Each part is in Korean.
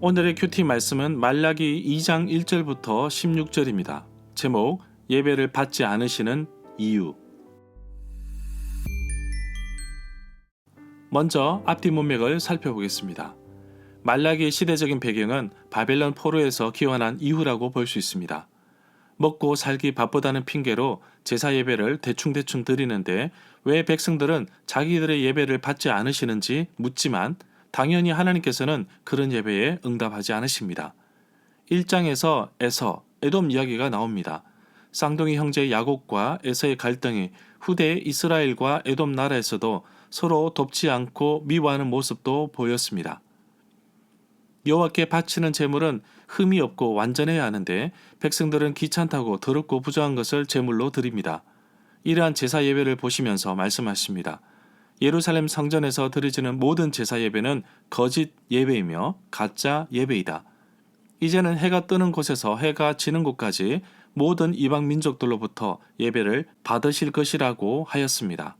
오늘의 큐티 말씀은 말라기 2장 1절부터 16절입니다. 제목 예배를 받지 않으시는 이유 먼저 앞뒤 문맥을 살펴보겠습니다. 말라기의 시대적인 배경은 바벨론 포로에서 기원한 이후라고 볼 수 있습니다. 먹고 살기 바쁘다는 핑계로 제사 예배를 대충대충 드리는데 왜 백성들은 자기들의 예배를 받지 않으시는지 묻지만 당연히 하나님께서는 그런 예배에 응답하지 않으십니다. 1장에서 에서, 에돔 이야기가 나옵니다. 쌍둥이 형제 야곱과 에서의 갈등이 후대 이스라엘과 에돔 나라에서도 서로 돕지 않고 미워하는 모습도 보였습니다. 여호와께 바치는 제물은 흠이 없고 완전해야 하는데 백성들은 귀찮다고 더럽고 부정한 것을 제물로 드립니다. 이러한 제사 예배를 보시면서 말씀하십니다. 예루살렘 성전에서 드려지는 모든 제사 예배는 거짓 예배이며 가짜 예배이다. 이제는 해가 뜨는 곳에서 해가 지는 곳까지 모든 이방 민족들로부터 예배를 받으실 것이라고 하였습니다.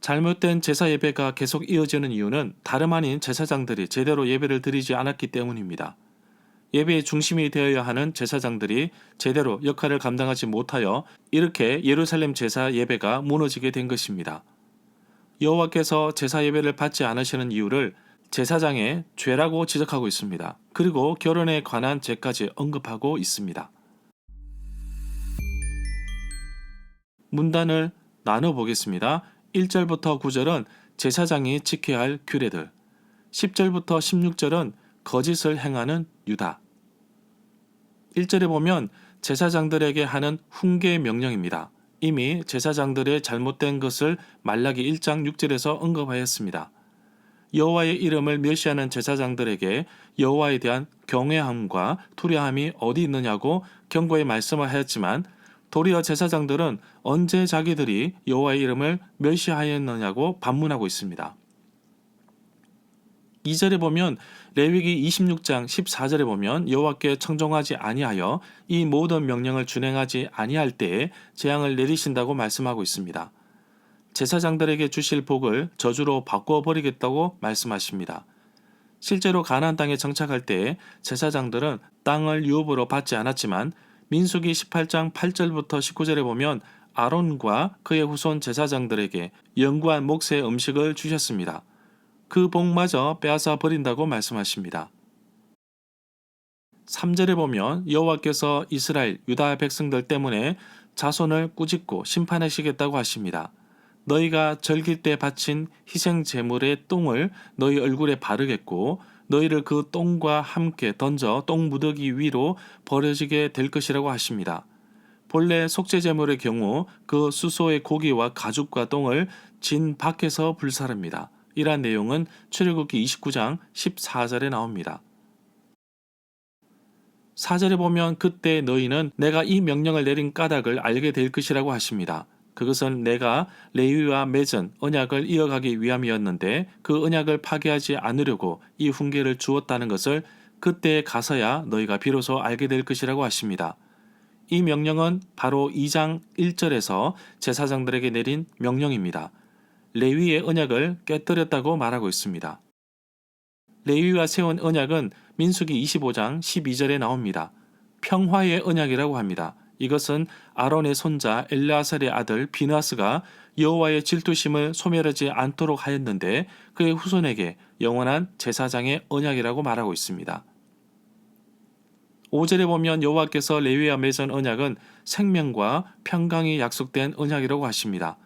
잘못된 제사 예배가 계속 이어지는 이유는 다름 아닌 제사장들이 제대로 예배를 드리지 않았기 때문입니다. 예배의 중심이 되어야 하는 제사장들이 제대로 역할을 감당하지 못하여 이렇게 예루살렘 제사 예배가 무너지게 된 것입니다. 여호와께서 제사 예배를 받지 않으시는 이유를 제사장의 죄라고 지적하고 있습니다. 그리고 결혼에 관한 죄까지 언급하고 있습니다. 문단을 나눠 보겠습니다. 1절부터 9절은 제사장이 지켜야 할 규례들, 10절부터 16절은 거짓을 행하는 유다. 1절에 보면 제사장들에게 하는 훈계 명령입니다. 이미 제사장들의 잘못된 것을 말라기 1장 6절에서 언급하였습니다. 여호와의 이름을 멸시하는 제사장들에게 여호와에 대한 경외함과 투려함이 어디 있느냐고 경고의 말씀을 하였지만 도리어 제사장들은 언제 자기들이 여호와의 이름을 멸시하였느냐고 반문하고 있습니다. 2절에 보면 레위기 26장 14절에 보면 여호와께 청종하지 아니하여 이 모든 명령을 준행하지 아니할 때에 재앙을 내리신다고 말씀하고 있습니다. 제사장들에게 주실 복을 저주로 바꾸어 버리겠다고 말씀하십니다. 실제로 가나안 땅에 정착할 때에 제사장들은 땅을 유업으로 받지 않았지만 민수기 18장 8절부터 19절에 보면 아론과 그의 후손 제사장들에게 영구한 몫의 음식을 주셨습니다. 그 복마저 빼앗아 버린다고 말씀하십니다. 3절에 보면 여호와께서 이스라엘 유다 백성들 때문에 자손을 꾸짖고 심판하시겠다고 하십니다. 너희가 절길 때 바친 희생 제물의 똥을 너희 얼굴에 바르겠고 너희를 그 똥과 함께 던져 똥 무더기 위로 버려지게 될 것이라고 하십니다. 본래 속죄 제물의 경우 그 수소의 고기와 가죽과 똥을 진 밖에서 불사릅니다. 이러한 내용은 출애굽기 29장 14절에 나옵니다. 4절에 보면 그때 너희는 내가 이 명령을 내린 까닭을 알게 될 것이라고 하십니다. 그것은 내가 레위와 맺은 언약을 이어가기 위함이었는데 그 언약을 파괴하지 않으려고 이 훈계를 주었다는 것을 그때에 가서야 너희가 비로소 알게 될 것이라고 하십니다. 이 명령은 바로 2장 1절에서 제사장들에게 내린 명령입니다. 레위의 언약을 깨뜨렸다고 말하고 있습니다. 레위와 세운 언약은 민수기 25장 12절에 나옵니다. 평화의 언약이라고 합니다. 이것은 아론의 손자 엘르아살의 아들 비나스가 여호와의 질투심을 소멸하지 않도록 하였는데 그의 후손에게 영원한 제사장의 언약이라고 말하고 있습니다. 5절에 보면 여호와께서 레위와 맺은 언약은 생명과 평강이 약속된 언약이라고 하십니다.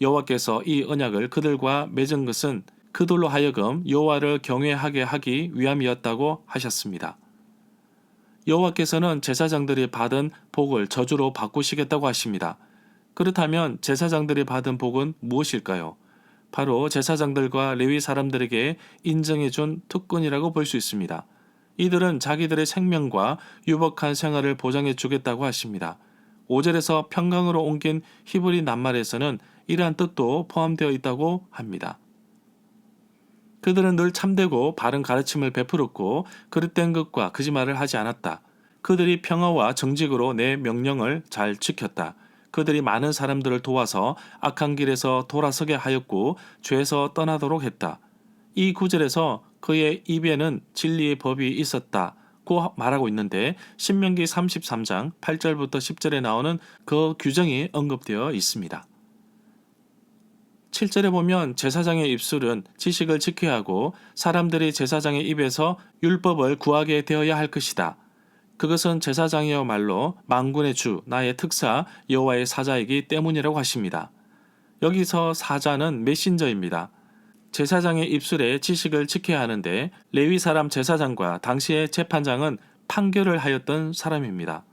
여호와께서 이 언약을 그들과 맺은 것은 그들로 하여금 여호와를 경외하게 하기 위함이었다고 하셨습니다. 여호와께서는 제사장들이 받은 복을 저주로 바꾸시겠다고 하십니다. 그렇다면 제사장들이 받은 복은 무엇일까요? 바로 제사장들과 레위 사람들에게 인정해 준 특권이라고 볼 수 있습니다. 이들은 자기들의 생명과 유복한 생활을 보장해 주겠다고 하십니다. 5절에서 평강으로 옮긴 히브리 낱말에서는 이러한 뜻도 포함되어 있다고 합니다. 그들은 늘 참되고 바른 가르침을 베풀었고 그릇된 것과 거짓말을 하지 않았다. 그들이 평화와 정직으로 내 명령을 잘 지켰다. 그들이 많은 사람들을 도와서 악한 길에서 돌아서게 하였고 죄에서 떠나도록 했다. 이 구절에서 그의 입에는 진리의 법이 있었다 고 말하고 있는데 신명기 33장 8절부터 10절에 나오는 그 규정이 언급되어 있습니다. 7절에 보면 제사장의 입술은 지식을 지켜야 하고 사람들이 제사장의 입에서 율법을 구하게 되어야 할 것이다. 그것은 제사장이야말로 만군의 주 나의 특사 여호와의 사자이기 때문이라고 하십니다. 여기서 사자는 메신저입니다. 제사장의 입술에 지식을 지켜야 하는데 레위 사람 제사장과 당시의 재판장은 판결을 하였던 사람입니다.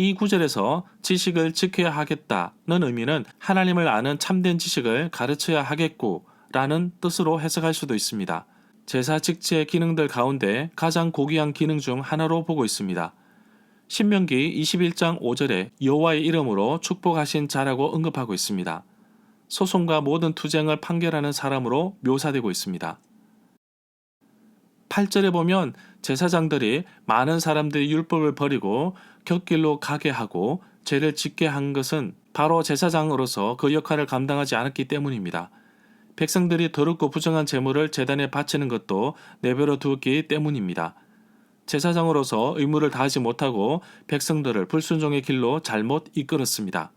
이 구절에서 지식을 지켜야 하겠다는 의미는 하나님을 아는 참된 지식을 가르쳐야 하겠고 라는 뜻으로 해석할 수도 있습니다. 제사 직제 기능들 가운데 가장 고귀한 기능 중 하나로 보고 있습니다. 신명기 21장 5절에 여호와의 이름으로 축복하신 자라고 언급하고 있습니다. 소송과 모든 투쟁을 판결하는 사람으로 묘사되고 있습니다. 8절에 보면 제사장들이 많은 사람들이 율법을 버리고 곁길로 가게 하고 죄를 짓게 한 것은 바로 제사장으로서 그 역할을 감당하지 않았기 때문입니다. 백성들이 더럽고 부정한 재물을 재단에 바치는 것도 내버려 두었기 때문입니다. 제사장으로서 의무를 다하지 못하고 백성들을 불순종의 길로 잘못 이끌었습니다.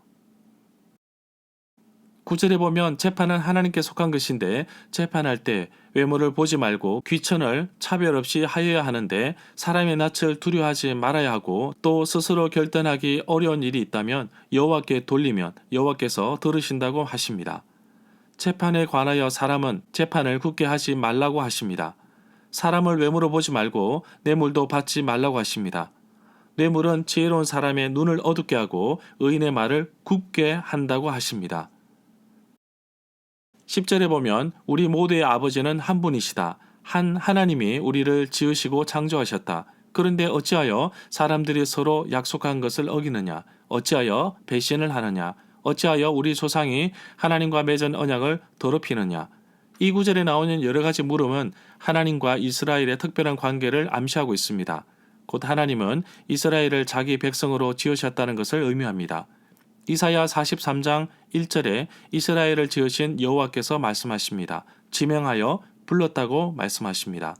구절에 보면 재판은 하나님께 속한 것인데 재판할 때 외모를 보지 말고 귀천을 차별 없이 하여야 하는데 사람의 낯을 두려워하지 말아야 하고 또 스스로 결단하기 어려운 일이 있다면 여호와께 돌리면 여호와께서 들으신다고 하십니다. 재판에 관하여 사람은 재판을 굳게 하지 말라고 하십니다. 사람을 외모로 보지 말고 뇌물도 받지 말라고 하십니다. 뇌물은 지혜로운 사람의 눈을 어둡게 하고 의인의 말을 굽게 한다고 하십니다. 10절에 보면 우리 모두의 아버지는 한 분이시다. 한 하나님이 우리를 지으시고 창조하셨다. 그런데 어찌하여 사람들이 서로 약속한 것을 어기느냐? 어찌하여 배신을 하느냐? 어찌하여 우리 조상이 하나님과 맺은 언약을 더럽히느냐? 이 구절에 나오는 여러 가지 물음은 하나님과 이스라엘의 특별한 관계를 암시하고 있습니다. 곧 하나님은 이스라엘을 자기 백성으로 지으셨다는 것을 의미합니다. 이사야 43장 1절에 이스라엘을 지으신 여호와께서 말씀하십니다. 지명하여 불렀다고 말씀하십니다.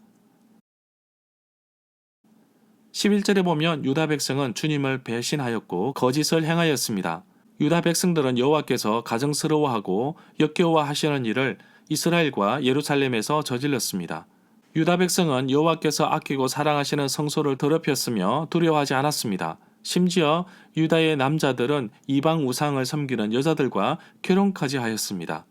11절에 보면 유다 백성은 주님을 배신하였고 거짓을 행하였습니다. 유다 백성들은 여호와께서 가정스러워하고 역겨워하시는 일을 이스라엘과 예루살렘에서 저질렀습니다. 유다 백성은 여호와께서 아끼고 사랑하시는 성소를 더럽혔으며 두려워하지 않았습니다. 심지어 유다의 남자들은 이방 우상을 섬기는 여자들과 결혼까지 하였습니다.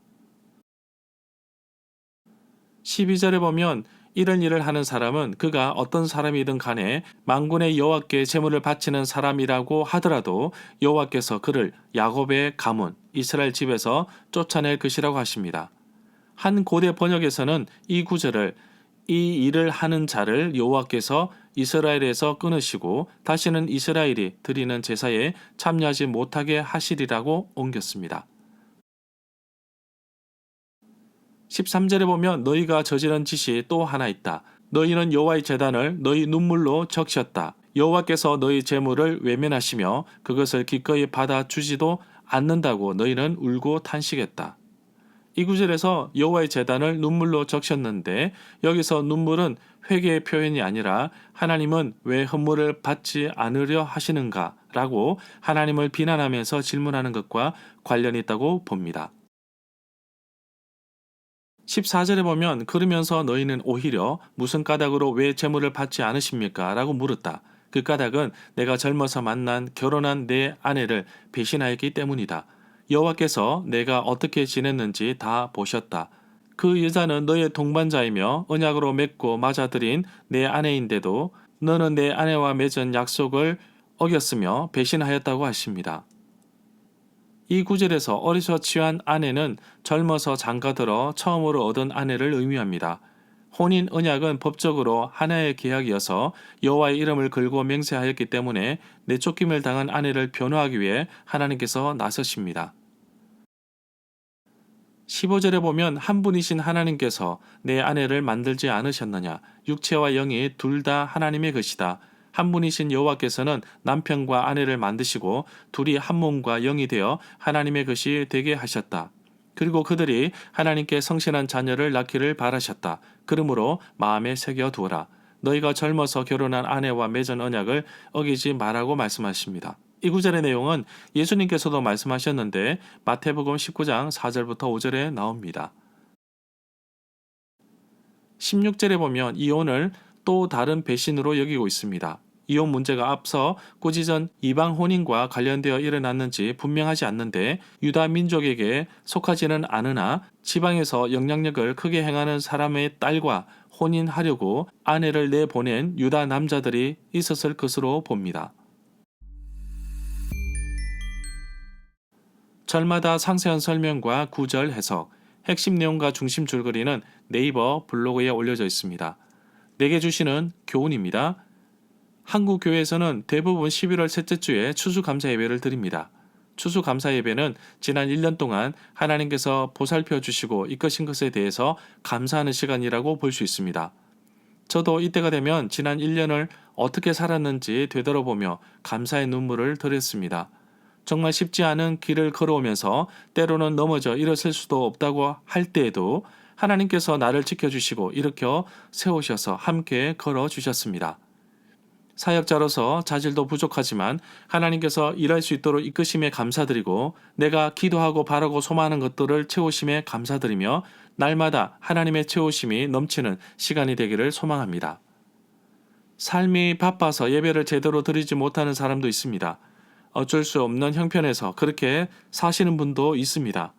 12절에 보면 이런 일을 하는 사람은 그가 어떤 사람이든 간에 망군의 여호와께 제물을 바치는 사람이라고 하더라도 여호와께서 그를 야곱의 가문 이스라엘 집에서 쫓아낼 것이라고 하십니다. 한 고대 번역에서는 이 구절을 이 일을 하는 자를 여호와께서 이스라엘에서 끊으시고 다시는 이스라엘이 드리는 제사에 참여하지 못하게 하시리라고 옮겼습니다. 13절에 보면 너희가 저지른 짓이 또 하나 있다. 너희는 여호와의 재단을 너희 눈물로 적셨다. 여호와께서 너희 재물을 외면하시며 그것을 기꺼이 받아 주지도 않는다고 너희는 울고 탄식했다. 이 구절에서 여호와의 재단을 눈물로 적셨는데 여기서 눈물은 회개의 표현이 아니라 하나님은 왜 헌물을 받지 않으려 하시는가 라고 하나님을 비난하면서 질문하는 것과 관련이 있다고 봅니다. 14절에 보면 그러면서 너희는 오히려 무슨 까닭으로 왜 재물을 받지 않으십니까? 라고 물었다. 그 까닭은 내가 젊어서 만난 결혼한 내 아내를 배신하였기 때문이다. 여호와께서 내가 어떻게 지냈는지 다 보셨다. 그 여자는 너의 동반자이며 언약으로 맺고 맞아들인 내 아내인데도 너는 내 아내와 맺은 약속을 어겼으며 배신하였다고 하십니다. 이 구절에서 어리서 취한 아내는 젊어서 장가들어 처음으로 얻은 아내를 의미합니다. 혼인 언약은 법적으로 하나의 계약이어서 여호와의 이름을 걸고 맹세하였기 때문에 내쫓김을 당한 아내를 변호하기 위해 하나님께서 나서십니다. 15절에 보면 한 분이신 하나님께서 내 아내를 만들지 않으셨느냐 육체와 영이 둘 다 하나님의 것이다. 한 분이신 여호와께서는 남편과 아내를 만드시고 둘이 한 몸과 영이 되어 하나님의 것이 되게 하셨다. 그리고 그들이 하나님께 성실한 자녀를 낳기를 바라셨다. 그러므로 마음에 새겨 두어라. 너희가 젊어서 결혼한 아내와 맺은 언약을 어기지 말라고 말씀하십니다. 이 구절의 내용은 예수님께서도 말씀하셨는데 마태복음 19장 4절부터 5절에 나옵니다. 16절에 보면 이혼을 또 다른 배신으로 여기고 있습니다. 이혼 문제가 앞서 꾸짖은 이방 혼인과 관련되어 일어났는지 분명하지 않는데 유다 민족에게 속하지는 않으나 지방에서 영향력을 크게 행하는 사람의 딸과 혼인하려고 아내를 내보낸 유다 남자들이 있었을 것으로 봅니다. 절마다 상세한 설명과 구절 해석, 핵심 내용과 중심 줄거리는 네이버 블로그에 올려져 있습니다. 내게 주시는 교훈입니다. 한국 교회에서는 대부분 11월 셋째 주에 추수감사 예배를 드립니다. 추수감사 예배는 지난 1년 동안 하나님께서 보살펴 주시고 이끄신 것에 대해서 감사하는 시간이라고 볼 수 있습니다. 저도 이때가 되면 지난 1년을 어떻게 살았는지 되돌아보며 감사의 눈물을 들였습니다. 정말 쉽지 않은 길을 걸어오면서 때로는 넘어져 일어설 수도 없다고 할 때에도 하나님께서 나를 지켜주시고 일으켜 세우셔서 함께 걸어 주셨습니다. 사역자로서 자질도 부족하지만 하나님께서 일할 수 있도록 이끄심에 감사드리고 내가 기도하고 바라고 소망하는 것들을 채우심에 감사드리며 날마다 하나님의 채우심이 넘치는 시간이 되기를 소망합니다. 삶이 바빠서 예배를 제대로 드리지 못하는 사람도 있습니다. 어쩔 수 없는 형편에서 그렇게 사시는 분도 있습니다.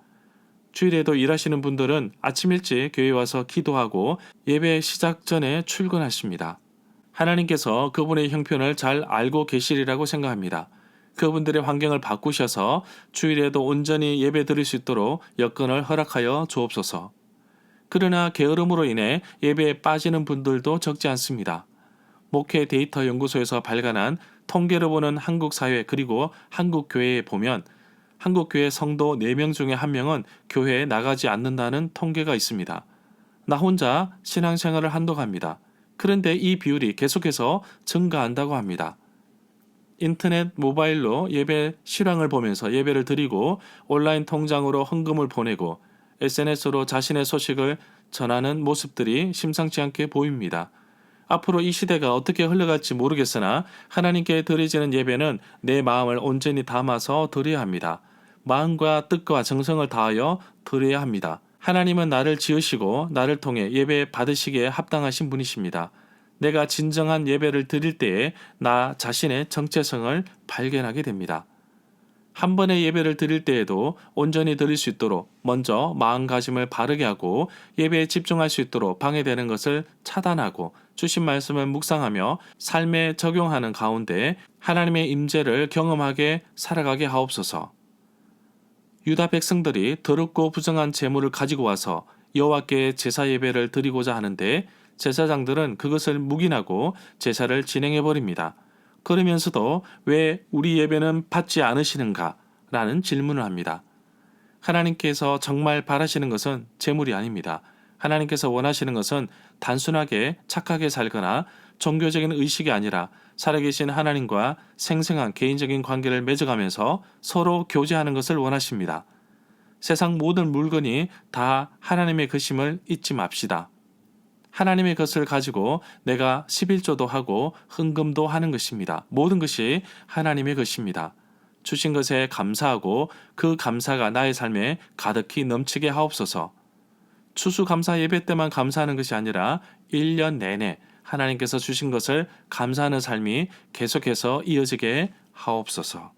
주일에도 일하시는 분들은 아침 일찍 교회 와서 기도하고 예배 시작 전에 출근하십니다. 하나님께서 그분의 형편을 잘 알고 계시리라고 생각합니다. 그분들의 환경을 바꾸셔서 주일에도 온전히 예배 드릴 수 있도록 여건을 허락하여 주옵소서. 그러나 게으름으로 인해 예배에 빠지는 분들도 적지 않습니다. 목회 데이터 연구소에서 발간한 통계를 보는 한국 사회 그리고 한국 교회에 보면 한국 교회 성도 4명 중에 1명은 교회에 나가지 않는다는 통계가 있습니다. 나 혼자 신앙생활을 한다고 합니다. 그런데 이 비율이 계속해서 증가한다고 합니다. 인터넷 모바일로 예배 실황을 보면서 예배를 드리고 온라인 통장으로 헌금을 보내고 SNS로 자신의 소식을 전하는 모습들이 심상치 않게 보입니다. 앞으로 이 시대가 어떻게 흘러갈지 모르겠으나 하나님께 드리지는 예배는 내 마음을 온전히 담아서 드려야 합니다. 마음과 뜻과 정성을 다하여 드려야 합니다. 하나님은 나를 지으시고 나를 통해 예배 받으시기에 합당하신 분이십니다. 내가 진정한 예배를 드릴 때에 나 자신의 정체성을 발견하게 됩니다. 한 번의 예배를 드릴 때에도 온전히 드릴 수 있도록 먼저 마음가짐을 바르게 하고 예배에 집중할 수 있도록 방해되는 것을 차단하고 주신 말씀을 묵상하며 삶에 적용하는 가운데 하나님의 임재를 경험하게 살아가게 하옵소서. 유다 백성들이 더럽고 부정한 재물을 가지고 와서 여호와께 제사 예배를 드리고자 하는데 제사장들은 그것을 묵인하고 제사를 진행해 버립니다. 그러면서도 왜 우리 예배는 받지 않으시는가? 라는 질문을 합니다. 하나님께서 정말 바라시는 것은 재물이 아닙니다. 하나님께서 원하시는 것은 단순하게 착하게 살거나 종교적인 의식이 아니라 살아계신 하나님과 생생한 개인적인 관계를 맺어가면서 서로 교제하는 것을 원하십니다. 세상 모든 물건이 다 하나님의 것임을 잊지 맙시다. 하나님의 것을 가지고 내가 11조도 하고 헌금도 하는 것입니다. 모든 것이 하나님의 것입니다. 주신 것에 감사하고 그 감사가 나의 삶에 가득히 넘치게 하옵소서. 추수감사 예배 때만 감사하는 것이 아니라 1년 내내 하나님께서 주신 것을 감사하는 삶이 계속해서 이어지게 하옵소서.